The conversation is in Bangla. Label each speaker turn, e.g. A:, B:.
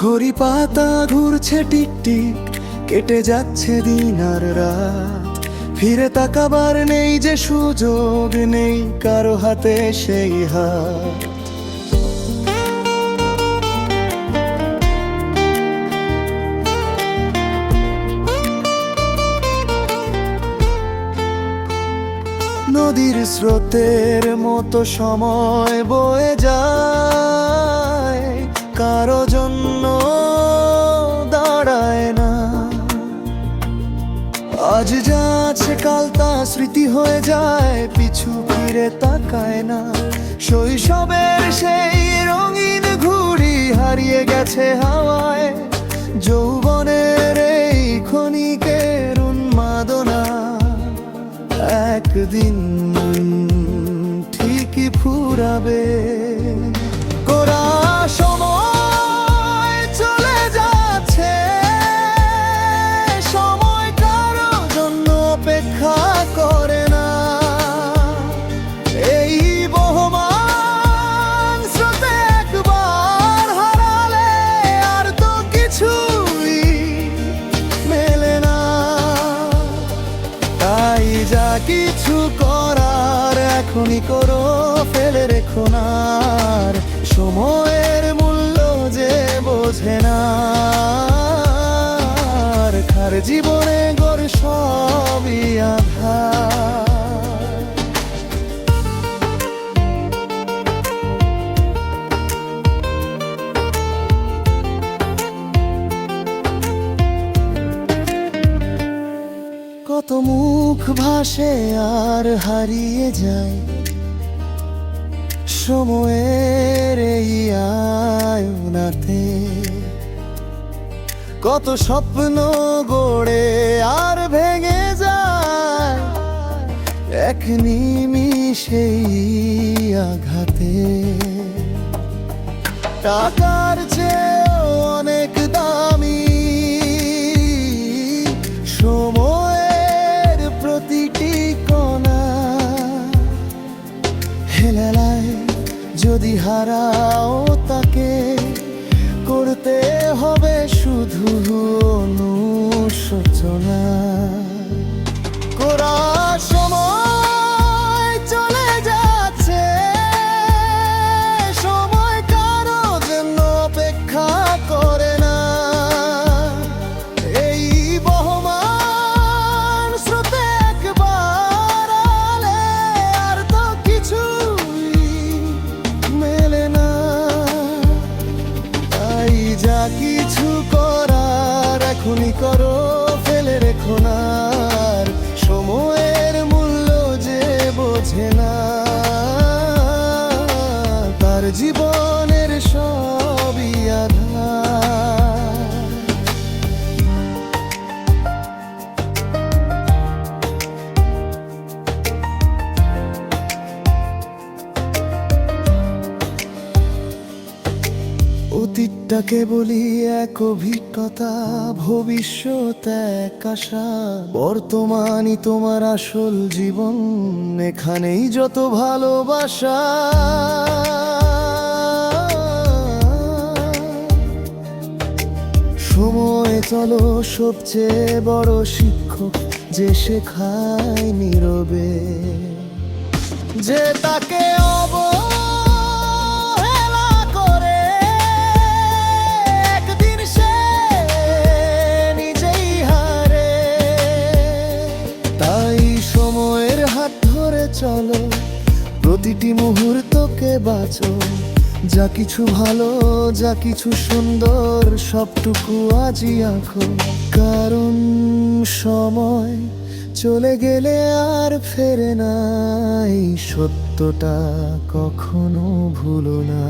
A: ঘড়ি পাতা ঘুরছে টিকটিক, কেটে যাচ্ছে দিন আর রাত। ফিরে তাকাবার নেই যে সুযোগ নেই, কারও হাতে সেই হাত। নদীর স্রোতের মতো সময় বয়ে যায়, কারও জন্য আজ যা আছে কাল তা স্মৃতি হয়ে যায়, পিছু ফিরে তাকায় না। শৈশবের সেই রঙিন ঘুড়ি হারিয়ে গেছে হাওয়ায়, যৌবনের এই ক্ষণিকের উন্মাদনা। একদিন ঠিকই ফুরাবে। কিছু করার এখনই করো ফেলে রেখো না। ভাসে আর হারিয়ে যায়। সময়ের এই আয়নাতে কত স্বপ্ন গড়ে আর ভেঙে যায়। এক নিমিষেই আঘাতে টাকার চেয়েও ফেলে রেখো না সময়ের মূল্য যে বোঝে না। তার জীবনের সবই আধার। অতীতটাকে বলি এক অভিজ্ঞতা, ভবিষ্যৎ এক আশা। বর্তমানই তোমার আসল জীবন, এখানেই যত ভালোবাসা। সময় চলো, সবচেয়ে বড় শিক্ষক যে শেখায় নীরবে। যে তাকে অবহেলা ধরে চলো। প্রতিটি মুহূর্তকে বাঁচো। যা কিছু ভালো, যা কিছু সুন্দর, সবটুকু আজই আঁকো। কারণ সময় চলে গেলে আর ফেরে না এই সত্যটা কখনো ভুলো না।